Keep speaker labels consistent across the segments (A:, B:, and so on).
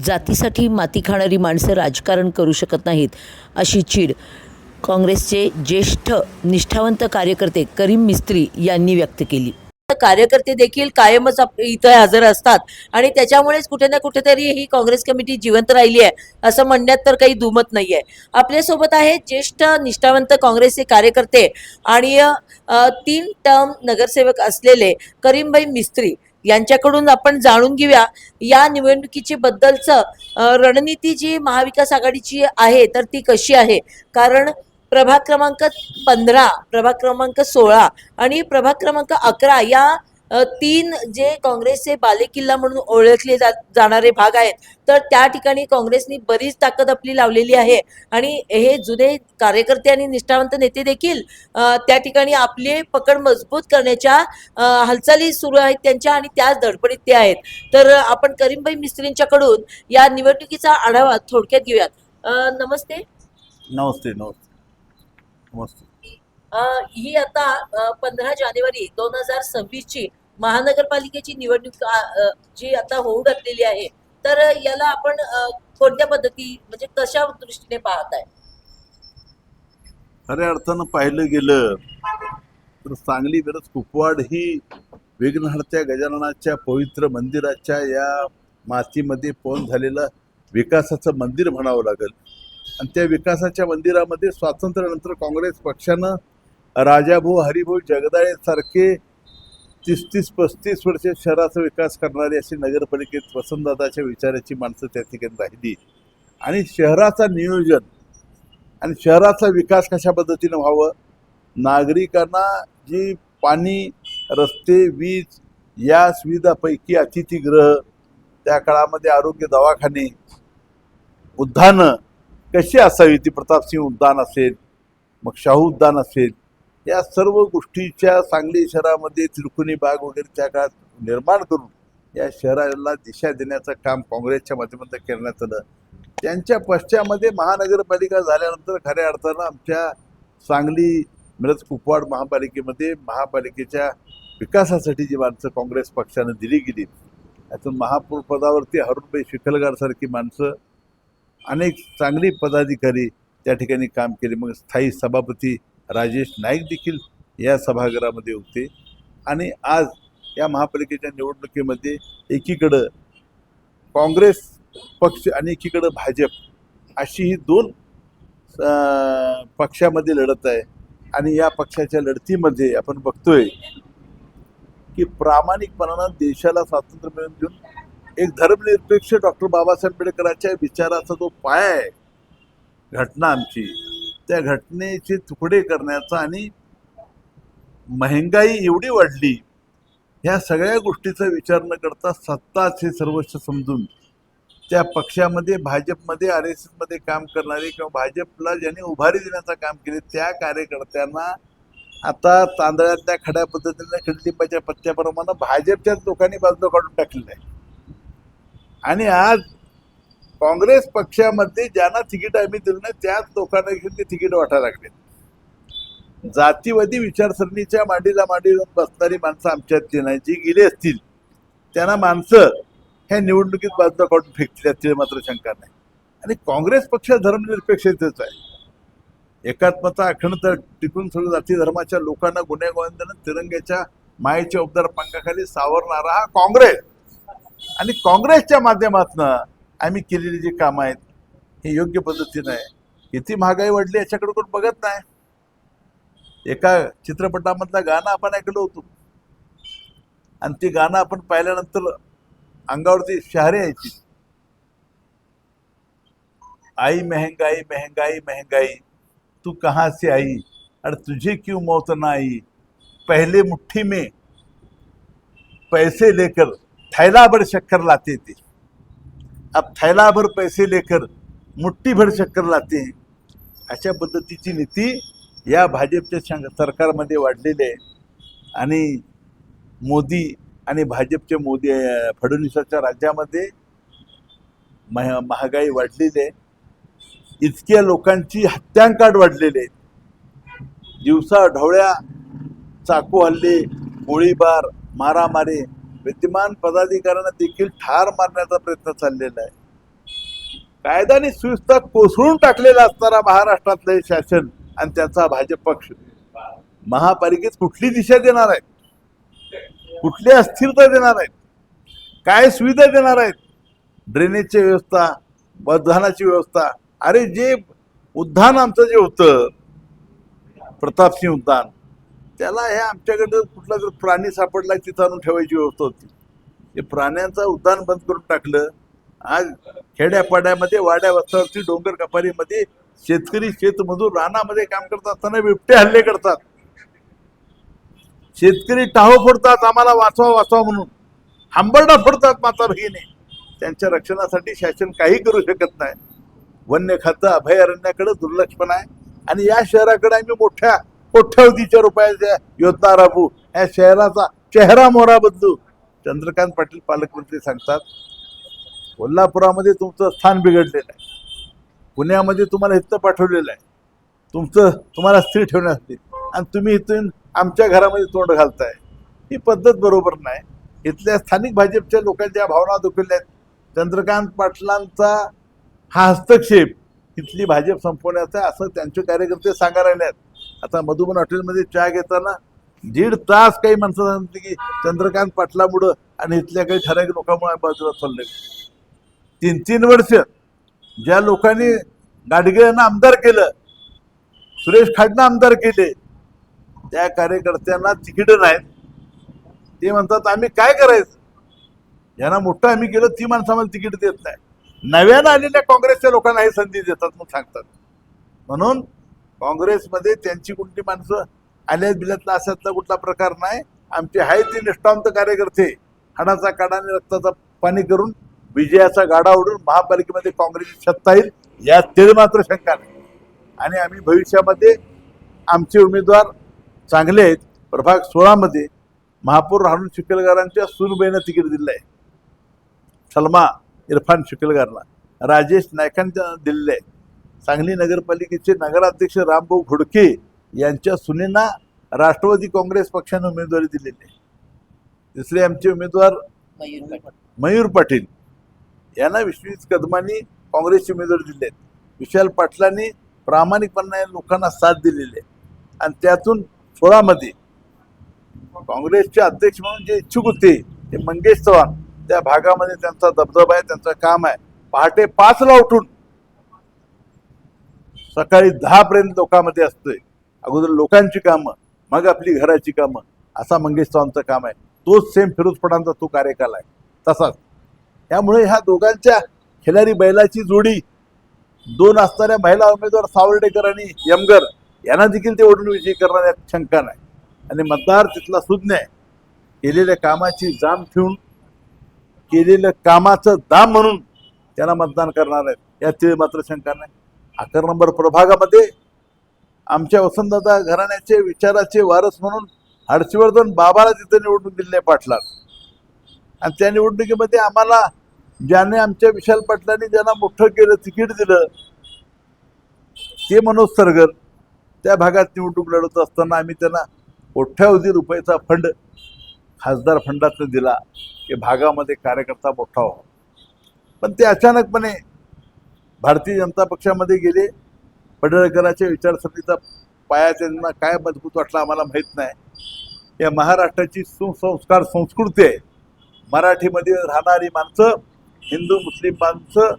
A: जातीसाठी माती खाणारी माणसं राजकारण करू शकत नाहीत अशी चीड. काँग्रेसचे ज्येष्ठ निष्ठावंत कार्यकर्ते करीम मिस्त्री यांनी व्यक्त केली. कार्यकर्ते देखील कायमच आप- इथं हजर असतात आणि त्याच्यामुळेच कुठे ना कुठेतरी ही काँग्रेस कमिटी जिवंत राहिली आहे असं म्हणण्यात तर काही दुमत नाहीये. आपल्यासोबत आहेत ज्येष्ठ निष्ठावंत काँग्रेसचे कार्यकर्ते आणि तीन टर्म नगरसेवक असलेले करीमभाई मिस्त्री. यांच्याकडून आपण जाणून घेऊया. या निवडणुकीची बद्दलचं रणनीती जी महाविकास आघाडीची आहे तर ती कशी आहे? कारण प्रभाग क्रमांक पंधरा प्रभाग क्रमांक सोळा आणि प्रभाग क्रमांक अकरा या तीन जे काँग्रेसचे बालेकिल्ला म्हणून ओळखले जा जाणारे भाग आहेत. तर त्या ठिकाणी काँग्रेसनी बरीच ताकद आपली लावलेली आहे. आणि हे जुने कार्यकर्ते आणि निष्ठावंत नेते देखील त्या ठिकाणी आपले पकड मजबूत करण्याच्या हालचाली सुरू आहेत त्यांच्या आणि त्याच धडपडीत ते आहेत. तर आपण करीमभाई मिस्त्रींच्याकडून या निवडणुकीचा आढावा थोडक्यात घेऊयात. नमस्ते.
B: नमस्ते नमस्ते. नमस्ते.
A: ही आता पंधरा जानेवारी दोन हजार सव्वीस ची महानगरपालिकेची निवडणूक जी आता होऊ घातलेली आहे तर याला आपण कोणत्या पद्धती म्हणजे कशा दृष्टीने पाहताय?
B: खऱ्या अर्थानं पाहिलं गेलं तर सांगली गरज कुपवाड ही विघ्नहर्त्या गजाननाच्या पवित्र मंदिराच्या या मातीमध्ये पोन झालेलं विकासाचं मंदिर म्हणावं लागेल. आणि त्या विकासाच्या मंदिरामध्ये स्वातंत्र्यानंतर काँग्रेस पक्षानं राजाभाऊ हरिभाऊ जगदाळे सारखे तीस तीस पस्तीस वर्ष शहराचा विकास करणारी अशी नगरपालिकेत वसंतदादाच्या विचाराची माणसं त्या ठिकाणी राहिली. आणि शहराचं नियोजन आणि शहराचा विकास कशा पद्धतीनं व्हावं? नागरिकांना जी पाणी रस्ते वीज या सुविधापैकी अतिथीगृह त्या काळामध्ये आरोग्य दवाखाने उद्यानं कशी असावी ती प्रतापसिंह उद्यान असेल मग शाहू उद्यान असेल या सर्व गोष्टीच्या सांगली शहरामध्ये त्रिकोणी बाग वगैरे त्या काळात निर्माण करून या शहराला दिशा देण्याचं काम काँग्रेसच्या माध्यमातून करण्यात आलं. त्यांच्या पश्च्यामध्ये महानगरपालिका झाल्यानंतर खऱ्या अर्थानं आमच्या सांगली मिरज कुपवाड महापालिकेमध्ये महापालिकेच्या विकासासाठी जी माणसं काँग्रेस पक्षानं दिली गेली त्यातून महापौर पदावरती हरुणभाई शिखलगारसारखी माणसं अनेक चांगली पदाधिकारी त्या ठिकाणी काम केले. मग स्थायी सभापती राजेश नाईक देखील या सभागृहामध्ये होते. आणि आज या महापालिकेच्या निवडणुकीमध्ये एकीकडं काँग्रेस पक्ष आणि एकीकडं भाजप अशी ही दोन पक्षामध्ये लढत आहे. आणि या पक्षाच्या लढतीमध्ये आपण बघतोय की प्रामाणिकपणानं देशाला स्वातंत्र्य मिळवून देऊन एक धर्मनिरपेक्ष डॉक्टर बाबासाहेब आंबेडकरांच्या विचाराचा जो पाया आहे घटना आमची त्या घटनेचे तुकडे करण्याचा आणि महंगाई एवढी वाढली ह्या सगळ्या गोष्टीचा विचार न करता सत्ताच हे सर्वस्व समजून त्या पक्षामध्ये भाजपमध्ये आर एस एसमध्ये काम करणारे किंवा भाजपला ज्यांनी उभारी देण्याचं काम केले त्या कार्यकर्त्यांना आता तांदळातल्या खड्या पद्धतीने कडलिंबाच्या पत्त्याप्रमाणे भाजपच्याच लोकांनी बाजूला काढून टाकलेलं आहे. आणि आज काँग्रेस पक्षामध्ये ज्यांना तिकीट आम्ही दिलं नाही त्याच लोकांना घेऊन ते तिकीट वाटायला लागले. जातीवादी विचारसरणीच्या मांडीला मांडी जाऊन बसणारी माणसं आमच्यातली नाही. जी गेली असतील त्यांना माणसं ह्या निवडणुकीत बाजूला काढून फेकतील असतील मात्र शंका नाही. आणि काँग्रेस पक्ष धर्मनिरपेक्षतेच आहे. एकात्मता अखंडता टिकून सगळं जाती धर्माच्या लोकांना गुन्हे तिरंग्याच्या मायेच्या उबदार पंखाखाली सावरणारा हा काँग्रेस. आणि काँग्रेसच्या माध्यमातून आम्ही केलेली जी कामं आहेत हे योग्य पद्धतीनं आहे. किती महागाई वाढली याच्याकडे कोण बघत नाही. एका चित्रपटामधलं गाणं आपण ऐकलं होतो. आणि ते गाणं आपण पाहिल्यानंतर अंगावरती शहरे यायची. आई महंगाई महंगाई महंगाई. तू कहाँ से आई? अरे तुझे क्यों मौत ना आई पहले मुट्ठी में पैसे लेकर थैला भर शक्कर लाते थे. अब थैला भर पैसे लेकर मुठ्ठी भर चक्कर लाते हैं अशा पद्धतीची नीती या भाजपच्या शं- सरकारमध्ये वाढलेली आहे. आणि मोदी आणि भाजपचे मोदी फडणवीसाच्या राज्यामध्ये मह महागाई वाढलेली आहे. इतक्या लोकांची हत्यांकाट वाढलेले आहेत दिवसा ढवळ्या चाकू हल्ले गोळीबार मारामारी विद्यमान पदाधिकाऱ्यांना देखील ठार मारण्याचा प्रयत्न चाललेला आहे. कायद्याने आणि सुव्यवस्था कोसळून टाकलेला असणारा महाराष्ट्रातलं हे शासन आणि त्याचा भाजप पक्ष महापालिकेत कुठली दिशा देणार आहेत? कुठली अस्थिरता देणार आहेत? काय सुविधा देणार आहेत? ड्रेनेजची व्यवस्था मतदानाची व्यवस्था अरे जे उद्धान आमचं जे होतं प्रतापसिंह उद्यान त्याला हे आमच्याकडे कुठला जर प्राणी सापडला तिथं आणून ठेवायची व्यवस्था होती. ते प्राण्यांचं उद्यान बंद करून टाकलं. आज खेड्यापाड्यामध्ये वाड्या वस्त्यावरती डोंगर कपारीमध्ये शेतकरी शेतमजूर रानामध्ये काम करत असताना बिबटे हल्ले करतात. शेतकरी टाहो फोडतात आम्हाला वाचवा वाचवा म्हणून. हंबरडा फोडतात माता भगिनी. त्यांच्या रक्षणासाठी शासन काही करू शकत नाही. वन्य खातं अभयारण्याकडे दुर्लक्षपण आहे. आणि या शहराकडे आम्ही मोठ्या कोट्यवधीच्या रुपयाच्या योजना राबवू? या शहराचा चेहरा मोहरा बदलू. चंद्रकांत पाटील पालकमंत्री सांगतात कोल्हापुरामध्ये तुमचं स्थान बिघडलेलं आहे. पुण्यामध्ये तुम्हाला इथं पाठवलेलं आहे. तुमचं तुम्हाला स्थिर ठेवण्यासाठी आणि तुम्ही इथून आमच्या घरामध्ये तोंड घालताय. ही पद्धत बरोबर नाही. इथल्या स्थानिक भाजपच्या लोकांच्या भावना दुखवल्या आहेत चंद्रकांत पाटलांचा हा हस्तक्षेप इथली भाजप संपवण्याचा आहे असं त्यांचे कार्यकर्ते सांगा आहेत. आता मधुबन हॉटेलमध्ये चहा घेताना दीड तास काही माणसं सांगते की चंद्रकांत पाटलामुळं आणि इथल्या काही ठराविक लोकांमुळे बाजूला चालले तीन तीन वर्ष ज्या लोकांनी गाडगे यांना आमदार केलं सुरेश खाडनं आमदार केले त्या कार्यकर्त्यांना तिकीट नाहीत ते म्हणतात आम्ही काय करायचं? यांना मोठं आम्ही केलं ती माणसं आम्हाला तिकीट देत नाही. नव्यानं आलेल्या काँग्रेसच्या लोकांना ही संधी देतात मग सांगतात. म्हणून काँग्रेसमध्ये त्यांची कुठली माणसं आल्यात बिल्यातला असातला कुठला प्रकार नाही. आमचे आहे ते निष्ठांत कार्यकर्ते. हाडाचा काढा आणि रक्ताचा पाणी करून विजयाचा गाडा ओढून महापालिकेमध्ये काँग्रेसची सत्ता येईल यात ते मात्र शंका नाही. आणि आम्ही भविष्यामध्ये आमचे उमेदवार चांगले आहेत. प्रभाग सोळामध्ये महापौर राहुल चिखलकरांच्या सूनबाईनं तिकीट दिलं आहे सलमा इरफान शुक्लकरला राजेश नायकांच्या दिलेलं आहे सांगली नगरपालिकेचे नगराध्यक्ष रामभाऊ घोडके यांच्या सुनेना राष्ट्रवादी काँग्रेस पक्षाने उमेदवारी दिलेली आहे. तिसरे आमचे उमेदवार
A: मयूर पाटील.
B: यांना विश्वजित कदमांनी काँग्रेसचे उमेदवार दिले आहेत. विशाल पाटलांनी प्रामाणिकपणे लोकांना साथ दिलेली आहे. आणि त्यातून सोळामध्ये काँग्रेसचे अध्यक्ष म्हणून जे इच्छुक होते ते मंगेश चव्हाण त्या भागामध्ये त्यांचा दबदबा आहे त्यांचं काम आहे. पहाटे पाचला उठून सकाळी दहा पर्यंत लोकांमध्ये असतोय. अगोदर लोकांची कामं मग आपली घराची कामं. असा मंगेश चव्हाणचं काम आहे. तोच सेम फिरोजपणांचा तो कार्यकाल आहे. तसाच. त्यामुळे ह्या दोघांच्या खिलारी बैलाची जोडी दोन असणाऱ्या महिला उमेदवार सावर्डेकर आणि यमगर यांना देखील ते ओढून विजयी करणार यात शंका नाही. आणि मतदार तिथला सुज्ञ आहे. केलेल्या कामाची जाण ठेवून केलेलं कामाचं दाम म्हणून त्यांना मतदान करणार आहेत. यात मात्र शंका नाही. अकरा नंबर प्रभागामध्ये आमच्या वसंतदादा घराण्याचे विचाराचे वारस म्हणून हर्षवर्धन बाबाला तिथे निवडून दिले पाटलात आणि त्या निवडणुकीमध्ये आम्हाला ज्याने आमच्या विशाल पाटलांनी ज्यांना मोठं केलं तिकीट दिलं ते मनोज सरगर त्या भागात निवडणूक लढवत असताना आम्ही त्यांना कोठ्यावधी रुपयाचा फंड खासदार फंडातनं दिला. की भागामध्ये कार्यकर्ता मोठा व्हावा. पण ते अचानकपणे भारतीय जनता पक्षामध्ये गेले पडळकराच्या विचारसरणीचा पाया त्यांना काय मजबूत वाटला आम्हाला माहीत नाही. या महाराष्ट्राची सुसंस्कार संस्कृती आहे. मराठीमध्ये राहणारी माणसं हिंदू मुस्लिम माणसं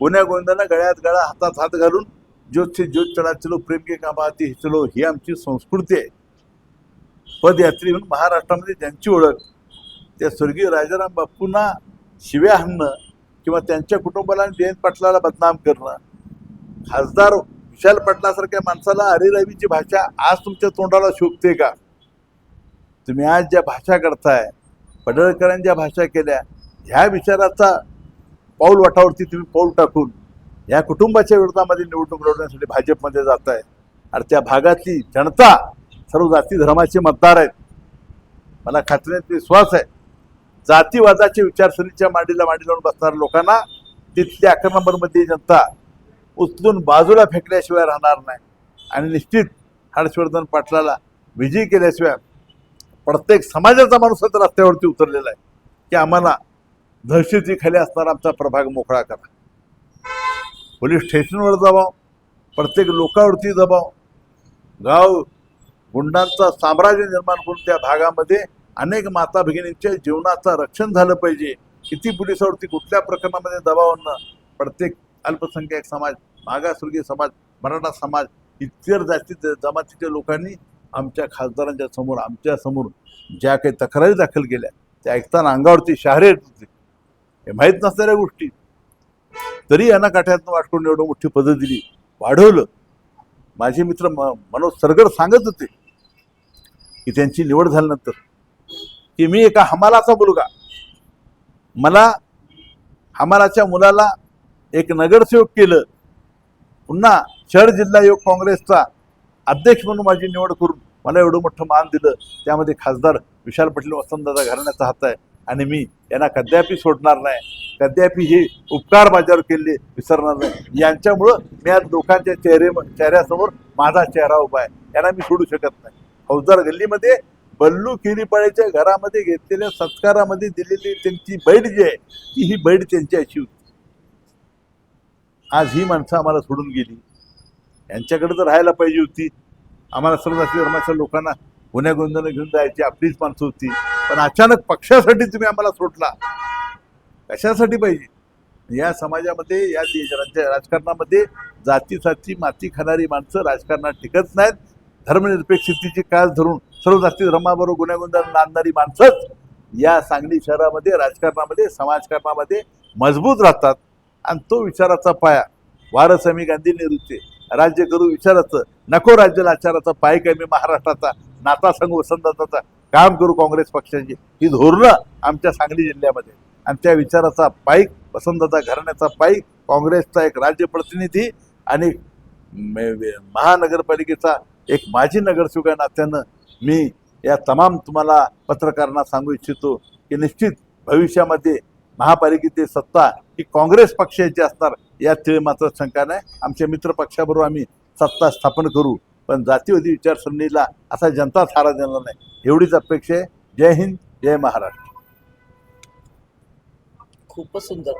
B: गुन्ह्या गोंद्यानं गळ्यात गळा हातात हात घालून ज्योतचे ज्योत चढा चलो प्रेम के कामाती हिचलो ही आमची संस्कृती आहे. पदयात्री म्हणून महाराष्ट्रामध्ये ज्यांची ओळख त्या स्वर्गीय राजाराम बापूंना शिव्या हाणणं किंवा त्यांच्या कुटुंबाला आणि जयंत पाटलाला बदनाम करणं. खासदार विशाल पाटलासारख्या माणसाला अरेरावीची भाषा आज तुमच्या तोंडाला शोभते का? तुम्ही आज ज्या भाषा करताय पडळकरांनी ज्या भाषा केल्या ह्या विचाराचा पाऊल वाटावरती तुम्ही पाऊल टाकून या कुटुंबाच्या विरोधामध्ये निवडणूक लढवण्यासाठी भाजपमध्ये जात आहे आणि त्या भागातली जनता सर्व जाती धर्माचे मतदार आहेत. मला खात्रीत विश्वास आहे. जातीवादाची विचारसरणीच्या मांडीला मांडी लावून बसणाऱ्या लोकांना तिथली अकरा नंबरमध्ये जनता उचलून बाजूला फेकल्याशिवाय राहणार नाही. आणि निश्चित हर्षवर्धन पाटलाला विजयी केल्याशिवाय प्रत्येक समाजाचा माणूस आता रस्त्यावरती उतरलेला आहे. की आम्हाला दहशतीखाली असणारा आमचा प्रभाग मोकळा करा. पोलीस स्टेशनवर दबाव प्रत्येक लोकावरती दबाव गाव गुंडांचा साम्राज्य निर्माण करून त्या भागामध्ये अनेक माता भगिनींच्या जीवनाचं रक्षण झालं पाहिजे. किती पोलिसावरती कुठल्या प्रकरणामध्ये दबाव आणणं? प्रत्येक अल्पसंख्याक समाज मागासवर्गीय समाज मराठा समाज इतर जास्तीत जमातीच्या लोकांनी आमच्या खासदारांच्या समोर आमच्यासमोर ज्या काही तक्रारी दाखल केल्या त्या ऐकताना अंगावरती शहारे येत होते. हे माहीत नसणाऱ्या गोष्टी. तरी यांना काठ्यातनं वाटकून एवढं मोठी पदं दिली वाढवलं. माझे मित्र म मनोज सरगड सांगत होते की त्यांची निवड झाल्यानंतर की मी एका हमालाचा मुलगा. मला हमालाच्या मुलाला एक नगरसेवक केलं. पुन्हा शहर जिल्हा योग काँग्रेसचा अध्यक्ष म्हणून माझी निवड करून मला एवढं मोठं मान दिलं. त्यामध्ये खासदार विशाल पाटील वसंतदादा घराण्याचा हात आहे आणि मी यांना कद्यापी सोडणार नाही. कद्यापी हे उपकार माझ्यावर केले विसरणार नाही. यांच्यामुळं मी आज लोकांच्या चेहरे चेहऱ्यासमोर माझा चेहरा उभा आहे. यांना मी सोडू शकत नाही. फौजदार गल्लीमध्ये बल्लू किरीपाळेच्या घरामध्ये घेतलेल्या सत्कारामध्ये दिलेली त्यांची बैठ जी आहे ती ही बैठ त्यांची अशी होती. आज ही माणसं आम्हाला सोडून गेली. यांच्याकडे तर राहायला पाहिजे होती. आम्हाला सर्व धर्माच्या लोकांना गुन्ह्या गोंधळ घेऊन जायची आपलीच माणसं होती. पण अचानक पक्षासाठी तुम्ही आम्हाला सोडला. कशासाठी पाहिजे? या समाजामध्ये या देश राज्य राजकारणामध्ये जातीसाठी माती खाणारी माणसं राजकारणात टिकत नाहीत. धर्मनिरपेक्षतेची कास धरून सर्व जास्तीत धर्माबरोबर गुन्ह्या नांदणारी माणसंच या सांगली शहरामध्ये राजकारणामध्ये समाजकारणामध्ये मजबूत राहतात. आणि तो विचाराचा पाया वारसमी गांधी नेहरूचे राज्य करू विचाराचं नको राज्य लाचाराचा पाय काय मी महाराष्ट्राचा नाता संघ वसंताचा काम करू काँग्रेस पक्षाची. ही धोरणं आमच्या सांगली जिल्ह्यामध्ये. आणि त्या विचाराचा पाईक वसंताचा घराण्याचा पाईक काँग्रेसचा एक राज्य प्रतिनिधी आणि महानगरपालिकेचा एक माजी नगरसेवक नात्यानं मी या तमाम तुम्हाला पत्रकारांना सांगू इच्छितो की निश्चित भविष्यामध्ये महापालिकेची सत्ता ही काँग्रेस पक्षाची असणार यात मात्र शंका नाही. आमच्या मित्र पक्षाबरोबर आम्ही सत्ता स्थापन करू. पण जातीवादी विचारसरणीला असा जनता थारा देणार नाही. एवढीच अपेक्षा आहे. जय हिंद जय महाराष्ट्र.
A: खूपच सुंदर.